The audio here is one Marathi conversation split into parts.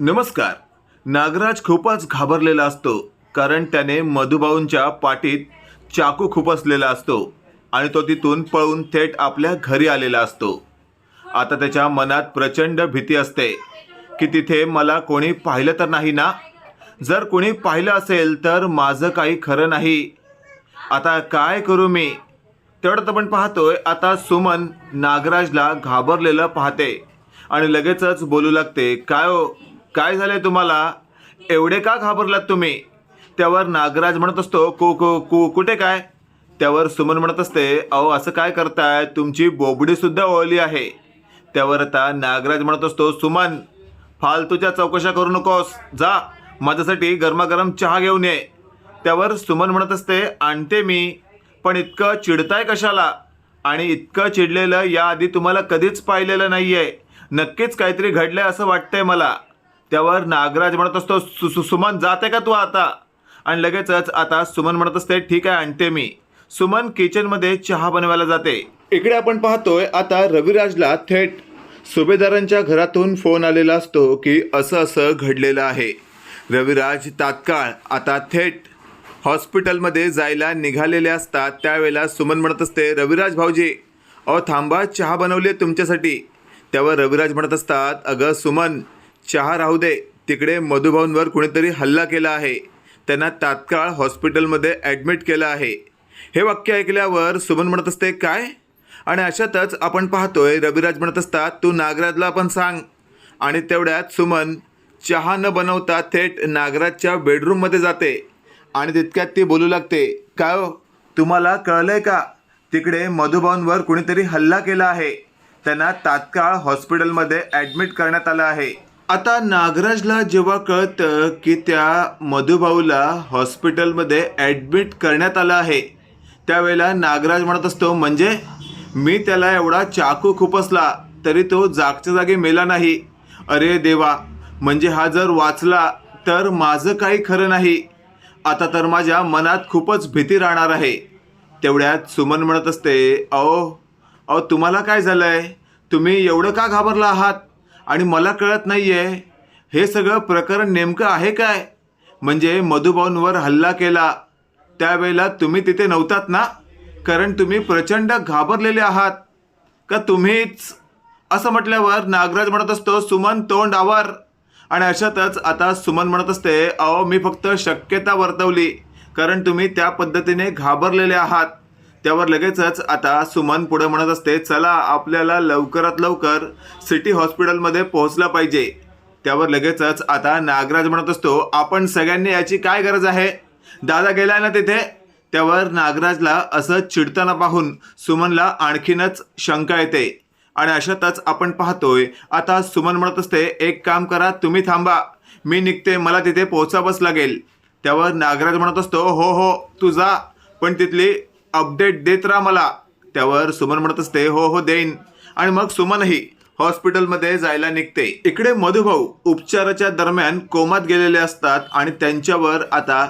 नमस्कार. नागराज खूपच घाबरलेला असतो कारण त्याने मधुभाऊंच्या पाठीत चाकू खुपसलेला असतो आणि तो तिथून पळून थेट आपल्या घरी आलेला असतो. आता त्याच्या मनात प्रचंड भीती असते की तिथे मला कोणी पाहिलं तर नाही ना? जर कोणी पाहिलं असेल तर माझं काही खरं नाही. आता काय करू मी? तेवढं तर पण पाहतोय आता सुमन नागराजला घाबरलेलं पाहते आणि लगेचच बोलू लागते काय हो? काय झालंय तुम्हाला? एवढे का घाबरलात तुम्ही? त्यावर नागराज म्हणत असतो कु कु कु कुठे काय? त्यावर सुमन म्हणत असते अहो असं काय करताय? तुमची बोबडीसुद्धा ओळली आहे. त्यावर आता नागराज म्हणत असतो सुमन फालतूच्या चौकशा करू नकोस. जा माझ्यासाठी गरमागरम चहा घेऊन ये. त्यावर सुमन म्हणत असते आणते मी पण इतकं चिडताय कशाला? आणि इतकं चिडलेलं याआधी तुम्हाला कधीच पाहिलेलं नाही आहे नक्कीच काहीतरी घडलंय असं वाटतंय मला. त्यावर नागराज म्हणत असतो सु सु- सुमन जाते का तू आता? आणि लगेचच आता सुमन म्हणत असते ठीक आहे आणते मी. सुमन किचनमध्ये चहा बनवायला जाते. इकडे आपण पाहतोय आता रविराजला थेट सुभेदारांच्या घरातून फोन आलेला असतो की असं असं घडलेलं आहे. रविराज तात्काळ आता थेट हॉस्पिटलमध्ये जायला निघालेले असतात. त्यावेळेला सुमन म्हणत असते रविराज भाऊजी अहो थांबा चहा बनवली तुमच्यासाठी. त्यावर रविराज म्हणत असतात अगं सुमन चहा राहू दे. तिकडे मधुभाऊंवर कुणीतरी हल्ला केला आहे. त्यांना तात्काळ हॉस्पिटलमध्ये ॲडमिट केलं आहे. हे वाक्य ऐकल्यावर सुमन म्हणत असते काय? आणि अशातच आपण पाहतोय रविराज म्हणत असतात तू नागराजला पण सांग. आणि तेवढ्यात सुमन चहा न बनवता थेट नागराजच्या बेडरूममध्ये जाते. आणि तितक्यात ती बोलू लागते काय हो? तुम्हाला कळलंय का? तिकडे मधुभाऊंवर कुणीतरी हल्ला केला आहे. त्यांना तात्काळ हॉस्पिटलमध्ये ॲडमिट करण्यात आलं आहे. आता नागराजला जेव्हा कळतं की त्या मधुभाऊला हॉस्पिटलमध्ये ॲडमिट करण्यात आलं आहे त्यावेळेला नागराज म्हणत असतो म्हणजे मी त्याला एवढा चाकू खुपसला तरी तो जागच्या जागी मेला नाही. अरे देवा म्हणजे हा जर वाचला तर माझं काही खरं नाही. आता तर माझ्या मनात खूपच भीती राहणार आहे. तेवढ्यात सुमन म्हणत असते अहो अहो तुम्हाला काय झालं आहे तुम्ही एवढं का घाबरला आहात? आणि मला कळत नाही आहे हे सगळं प्रकरण नेमकं आहे काय? म्हणजे मधुभाऊंवर हल्ला केला त्यावेळेला तुम्ही तिथे नव्हतात ना? कारण तुम्ही प्रचंड घाबरलेले आहात. का तुम्हीच? असं म्हटल्यावर नागराज म्हणत असतो सुमन तोंड आवर. आणि अशातच आता सुमन म्हणत असते अहो मी फक्त शक्यता वर्तवली कारण तुम्ही त्या पद्धतीने घाबरलेले आहात. त्यावर लगेचच आता सुमन पुढे म्हणत असते चला आपल्याला लवकरात लवकर सिटी हॉस्पिटलमध्ये पोहोचलं पाहिजे. त्यावर लगेचच आता नागराज म्हणत असतो आपण सगळ्यांनी याची काय गरज आहे? दादा गेलाय ना तिथे? त्यावर नागराजला असं चिडताना पाहून सुमनला आणखीनच शंका येते. आणि अशातच आपण पाहतोय आता सुमन म्हणत असते एक काम करा तुम्ही थांबा. मी निघते मला तिथे पोहोचावंच लागेल. त्यावर नागराज म्हणत असतो हो हो तू जा. पण तिथली अपडेट देत राहा मला. त्यावर सुमन म्हणत असते हो हो देईन. आणि मग सुमनही हॉस्पिटलमध्ये जायला निघते. इकडे मधुभाऊ उपचाराच्या दरम्यान कोमात गेलेले असतात आणि त्यांच्यावर आता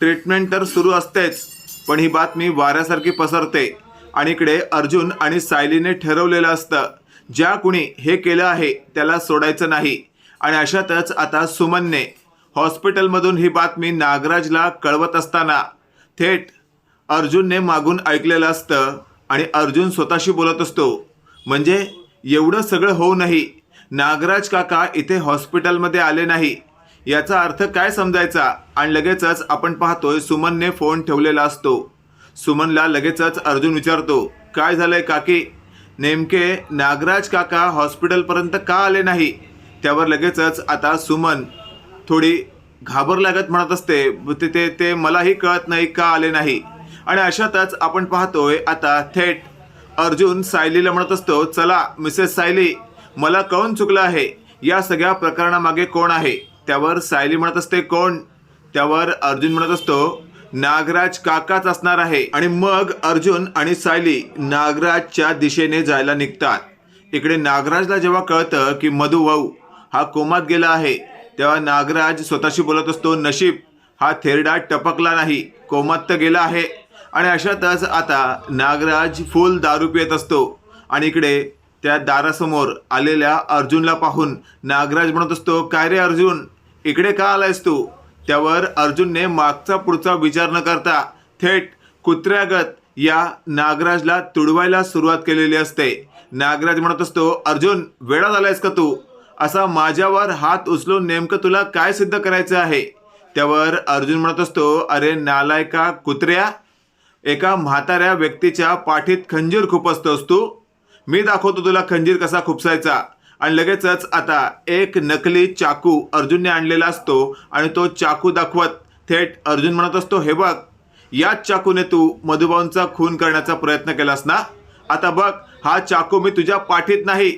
ट्रीटमेंट तर सुरू असतेच पण ही बातमी वाऱ्यासारखी पसरते. आणि इकडे अर्जुन आणि सायलीने ठरवलेलं असतं ज्या कुणी हे केलं आहे त्याला सोडायचं नाही. आणि अशातच आता सुमनने हॉस्पिटलमधून ही बातमी नागराजला कळवत असताना थेट अर्जुनने मागून ऐकलेलं असतं आणि अर्जुन स्वतःशी बोलत असतो. म्हणजे एवढं सगळं होऊनही नागराज काका इथे हॉस्पिटलमध्ये आले नाही. याचा अर्थ काय समजायचा? आणि लगेचच आपण पाहतोय सुमनने फोन ठेवलेला असतो. सुमनला लगेचच अर्जुन विचारतो काय झालंय काकी? नेमके नागराज काका हॉस्पिटलपर्यंत का आले नाही? त्यावर लगेचच आता सुमन थोडी घाबर लागत म्हणत असते ते ते ते मलाही कळत नाही का आले नाही? आणि अशातच आपण पाहतोय आता थेट अर्जुन सायलीला म्हणत असतो चला मिसेस सायली मला कळून चुकलं आहे? या सगळ्या प्रकरणामागे कोण आहे? त्यावर सायली म्हणत असते कोण? त्यावर अर्जुन म्हणत असतो नागराज काकाच असणार आहे. आणि मग अर्जुन आणि सायली नागराजच्या दिशेने जायला निघतात. इकडे नागराजला जेव्हा कळतं की मधु भाऊ हा कोमात गेला आहे तेव्हा नागराज स्वतःशी बोलत असतो नशीब हा थेरडा टपकला नाही कोमात तर गेला आहे. आणि अशातच आता नागराज फुल दारू पित असतो. आणि इकडे त्या दारासमोर आलेल्या अर्जुनला पाहून नागराज म्हणत असतो काय रे अर्जुन? इकडे का आलायस तू? त्यावर अर्जुनने मागचा पुढचा विचार न करता थेट कुत्र्यागत या नागराजला तुडवायला सुरुवात केलेली असते. नागराज म्हणत असतो अर्जुन वेळा झालायस का तू? असा माझ्यावर हात उचलून नेमकं तुला काय सिद्ध करायचं आहे? त्यावर अर्जुन म्हणत असतो अरे नालायका कुत्र्या एका म्हाताऱ्या व्यक्तीच्या पाठीत खंजीर खुपसतोस तू मी दाखवतो तुला खंजीर कसा खुपसायचा. आणि लगेचच आता एक नकली चाकू अर्जुनने आणलेला असतो आणि तो चाकू दाखवत थेट अर्जुन म्हणत असतो हे बघ याच चाकूने तू मधुबाऊंचा खून करण्याचा प्रयत्न केलास ना? आता बघ हा चाकू मी तुझ्या पाठीत नाही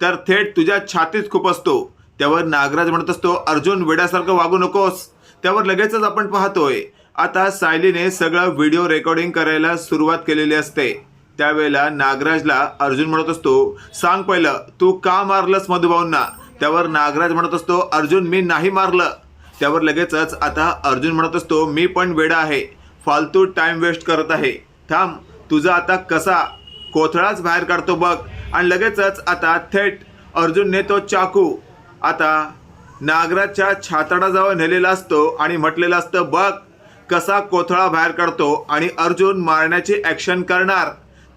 तर थेट तुझ्या छातीत खूप असतो त्यावर नागराज म्हणत असतो अर्जुन वेड्यासारखं वागू नकोस. त्यावर लगेचच आपण पाहतोय आता सायलीने सगळं व्हिडिओ रेकॉर्डिंग करायला सुरुवात केलेली असते. त्यावेळेला नागराजला अर्जुन म्हणत असतो सांग पहिलं तू का मारलंस मधुभाऊंना त्यावर नागराज म्हणत असतो अर्जुन मी नाही मारलं. त्यावर लगेचच आता अर्जुन म्हणत असतो मी पण वेडा आहे. फालतू टाइम वेस्ट करत आहे. थांब तुझा आता कसा? कोथळाच बाहेर काढतो बघ. आणि लगेचच आता थेट अर्जुनने तो चाकू. आता नागराजच्या छाताडाजवळ नेलेला असतो आणि म्हटलेलं असतं बघ कसा कोथळा बाहेर काढतो आणि अर्जुन मारण्याची ॲक्शन करणार?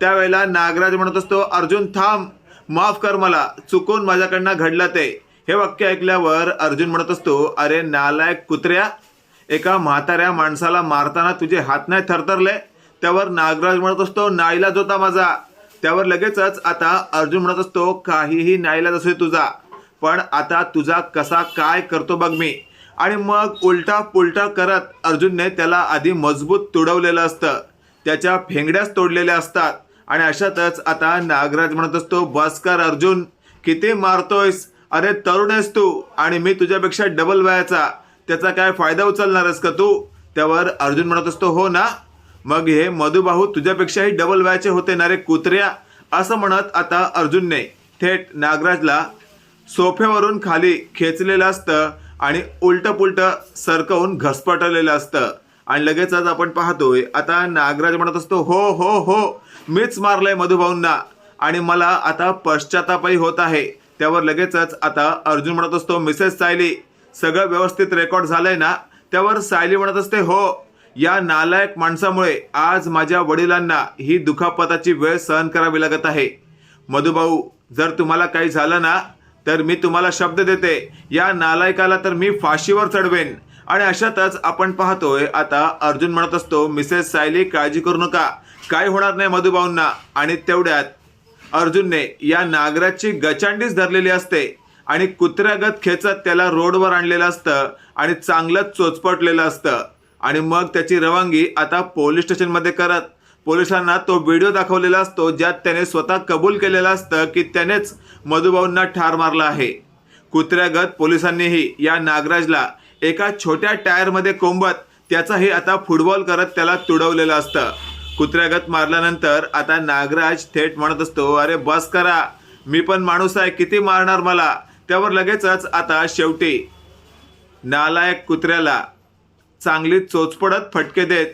त्यावेळेला नागराज म्हणत असतो अर्जुन थांब माफ कर मला चुकून माझ्याकडनं घडलं ते. हे वाक्य ऐकल्यावर अर्जुन म्हणत असतो अरे नालायक कुत्र्या एका म्हाताऱ्या माणसाला मारताना तुझे हात नाही थरथरले? त्यावर नागराज म्हणत असतो नाईलाज होता माझा. त्यावर लगेचच आता अर्जुन म्हणत असतो काहीही नाईलाज असे तुझा पण आता तुझा कसा काय करतो बघ मी. आणि मग उलटा पुलटा करत अर्जुनने त्याला आधी मजबूत तुडवलेलं असतं. त्याच्या फेंगड्याच तोडलेल्या असतात. आणि अशातच आता नागराज म्हणत असतो बस कर अर्जुन किती मारतोयस? अरे तरुण आहेस तू आणि मी तुझ्यापेक्षा डबल वयाचा. त्याचा काय फायदा उचलणारस का तू? त्यावर अर्जुन म्हणत असतो हो ना. मग हे मधुबाहू तुझ्यापेक्षाही डबल वयाचे होते ना रे कुत्र्या? असं म्हणत आता अर्जुनने थेट नागराजला सोफ्यावरून खाली खेचलेलं असतं. आणि उलट पुलट सरकवून घसपटलेलं असतं. आणि लगेचच आपण पाहतोय आता नागराज म्हणत असतो हो हो हो मीच मारलंय मधुभाऊंना. आणि मला आता पश्चातापही होत आहे. त्यावर लगेचच आता अर्जुन म्हणत असतो मिसेस सायली सगळं व्यवस्थित रेकॉर्ड झालंय ना? त्यावर सायली म्हणत असते हो या नालायक माणसामुळे आज माझ्या वडिलांना ही दुखापताची वेळ सहन करावी लागत आहे. मधुभाऊ जर तुम्हाला काही झालं ना तर मी तुम्हाला शब्द देते. या नालायकाला तर मी फाशीवर चढवेन. आणि अशातच आपण पाहतोय आता अर्जुन म्हणत असतो मिसेस सायली काळजी करू नका. काय होणार नाही मधुभाऊंना आणि तेवढ्यात अर्जुनने या नागराची गचांडीच धरलेली असते आणि कुत्र्यागत खेचत त्याला रोडवर आणलेलं असतं आणि चांगलंच चोचपटलेलं असतं. आणि मग त्याची रवानगी आता पोलीस स्टेशनमध्ये करत. पोलिसांना तो व्हिडिओ दाखवलेला असतो ज्यात त्याने स्वतः कबूल केलेलं असतं की त्यानेच मधुभाऊंना ठार मारला आहे. कुत्र्यागत पोलिसांनीही या नागराजला एका छोट्या टायरमध्ये कोंबत त्याचाही आता फुटबॉल करत त्याला तुडवलेलं असतं. कुत्र्यागत मारल्यानंतर आता नागराज थेट म्हणत असतो अरे बस करा मी पण माणूस आहे किती मारणार मला? त्यावर लगेचच आता शेवटी नालायक कुत्र्याला चांगली चोचपडत फटके देत